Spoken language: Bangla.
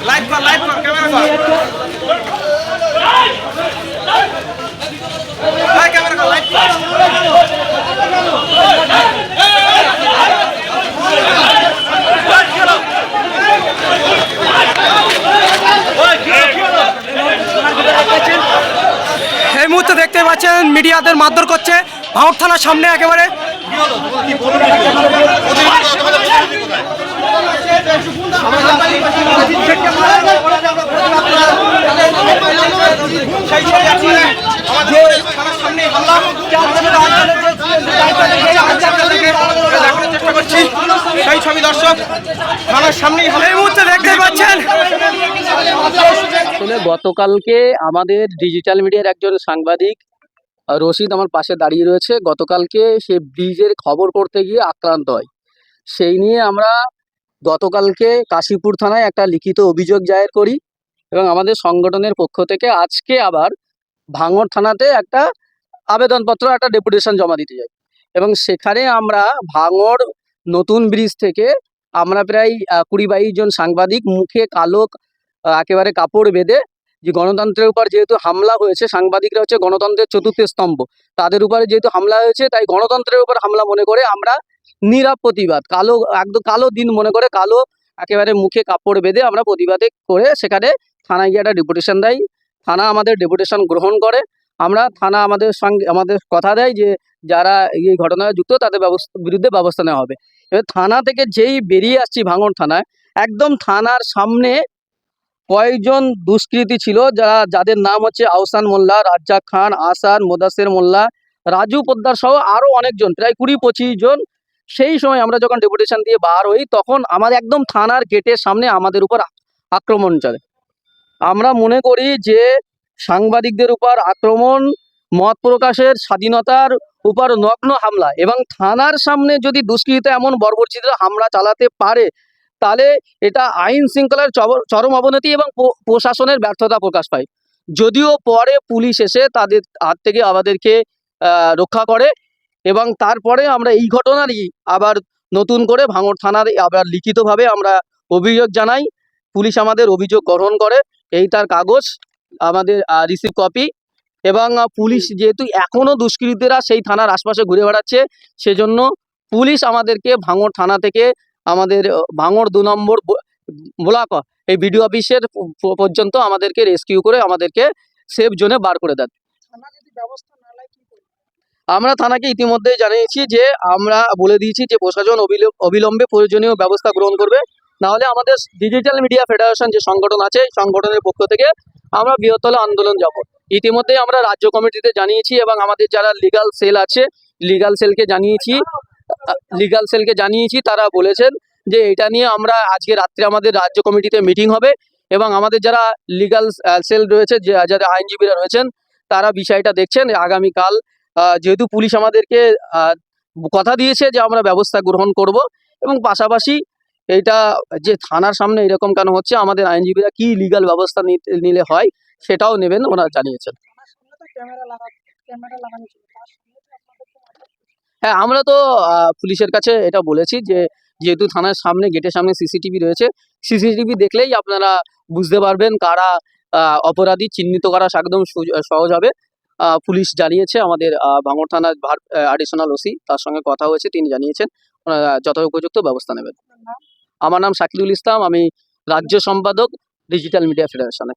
লাইভ কর লাইভ কর ক্যামেরা কর ভাই ক্যামেরা কর লাইভ কর এই মুহূর্তে দেখতে পাচ্ছেন মিডিয়াদের মারধর করছে। ভাঙর থানার সামনে একেবারে সেই ছবি আছে আমাদের থানার সামনে হামলা দেখানোর চেষ্টা করছি সেই ছবি দর্শক থানার আসলে গতকালকে আমাদের ডিজিটাল মিডিয়ার একজন সাংবাদিক, রশিদ আমার পাশে দাঁড়িয়ে রয়েছে। গতকালকে সে ব্রিজের খবর করতে গিয়ে আক্রান্ত হয়। সেই নিয়ে আমরা গতকালকে কাশীপুর থানায় একটা লিখিত অভিযোগ জায়ের করি এবং আমাদের সংগঠনের পক্ষ থেকে আজকে আবার ভাঙড় থানাতে একটা আবেদনপত্র, একটা ডেপুটেশন জমা দিতে যাই। এবং সেখানে আমরা ভাঙড় নতুন ব্রিজ থেকে আমরা প্রায় কুড়ি বাইশ জন সাংবাদিক মুখে কালো একেবারে কাপড় বেঁধে যে গণতন্ত্রের উপর যেহেতু হামলা হয়েছে, সাংবাদিকরা হচ্ছে গণতন্ত্রের চতুর্থ স্তম্ভ। তাদের উপরে যেহেতু হামলা হয়েছে, তাই গণতন্ত্রের উপর হামলা মনে করে আমরা নিরাপ প্রতিবাদ, কালো, একদম কালো দিন মনে করে কালো, একেবারে মুখে কাপড় বেঁধে আমরা প্রতিবাদে করে সেখানে থানায় গিয়ে একটা ডেপুটেশন দেয় থানা আমাদের ডেপুটেশন গ্রহণ করে। আমরা থানা আমাদের সঙ্গে, আমাদের কথা দেয় যে যারা এই ঘটনায় যুক্ত তাদের ব্যবস্থা, বিরুদ্ধে ব্যবস্থা নেওয়া হবে। থানা থেকে যেই বেরিয়ে আসছি ভাঙড় থানায়, একদম থানার সামনে কয়েকজন দুষ্কৃতী ছিল, যারা, যাদের নাম হচ্ছে আহসান মোল্লা, রাজ্জাক খান আসান মোদাসের মোল্লা, রাজু পোদ্দার সহ আরও অনেকজন, প্রায় কুড়ি পঁচিশ জন। সেই সময় আমরা যখন ডেপুটেশন দিয়ে বার হই, তখন আমার একদম থানার গেটের সামনে আমাদের উপর আক্রমণ চলে। আমরা মনে করি যে সাংবাদিকদের উপর আক্রমণ মত প্রকাশের স্বাধীনতার উপর নগ্ন হামলা এবং থানার সামনে যদি দুষ্কৃতীরা এমন বর্বরচিত হামলা চালাতে পারে, তাহলে এটা আইন শৃঙ্খলার চরম অবনতি এবং প্র- প্রশাসনের ব্যর্থতা প্রকাশ পায়। যদিও পরে পুলিশ এসে তাদের হাত থেকে আমাদেরকে রক্ষা করে এবং তারপরে আমরা এই ঘটনারই আবার নতুন করে ভাঙড় থানার আবার লিখিতভাবে আমরা অভিযোগ জানাই। পুলিশ আমাদের অভিযোগ গ্রহণ করে। এই তার কাগজ আমাদের রিসিভ কপি এবং পুলিশ যেহেতু এখনও দুষ্কৃতীরা সেই থানার আশপাশে ঘুরে বেড়াচ্ছে, সেজন্য পুলিশ আমাদেরকে ভাঙড় থানা থেকে আমাদের ভাঙড় দু নম্বর ব্লক, এই বিডিও অফিসের পর্যন্ত আমাদেরকে রেস্কিউ করে আমাদেরকে সেফ জোনে বার করে দেন। আমরা থানাকে ইতিমধ্যেই জানিয়েছি যে, আমরা বলে দিয়েছি যে, প্রশাসন অবিল- অবিলম্বে প্রয়োজনীয় ব্যবস্থা গ্রহণ করবে। নাহলে আমাদের ডিজিটাল মিডিয়া ফেডারেশন যে সংগঠন আছে সংগঠনের পক্ষ থেকে আমরা বৃহত্তর আন্দোলন যাব। ইতিমধ্যেই আমরা রাজ্য কমিটিতে জানিয়েছি এবং আমাদের যারা লিগাল সেল আছে লিগাল সেলকে জানিয়েছি লিগাল সেলকে জানিয়েছি, তারা বলেছেন যে এটা নিয়ে আমরা আজকে রাত্রে আমাদের রাজ্য কমিটিতে মিটিং হবে এবং আমাদের যারা লিগাল সেল রয়েছে যারা আইনজীবীরা রয়েছেন, তারা বিষয়টা দেখছেন। আগামীকাল যেহেতু পুলিশ আমাদেরকে কথা দিয়েছে যে আমরা ব্যবস্থা গ্রহণ করব এবং পাশাপাশি এটা যে থানার সামনে এরকম কেন হচ্ছে, আমাদের আইনজীবীরা কি লিগাল ব্যবস্থা নিলে হয় সেটাও নেবেন ওনারা জানিয়েছেন। হ্যাঁ আমরা তো পুলিশের কাছে এটা বলেছি যে যেহেতু থানার সামনে গেটের সামনে সিসিটিভি রয়েছে সিসিটিভি দেখলেই আপনারা বুঝতে পারবেন কারা আহ, অপরাধী চিহ্নিত করা একদম সহজ হবে। আহ, পুলিশ জানিয়েছে আমাদের ভাঙড় থানার ভার অ্যাডিশনাল ওসি তার সঙ্গে কথা হয়েছে তিনি জানিয়েছেন ওনারা যথোপযুক্ত ব্যবস্থা নেবেন। আমার নাম শাকিলুল ইসলাম আমি রাজ্য সম্পাদক ডিজিটাল মিডিয়া ফেডারেশনে।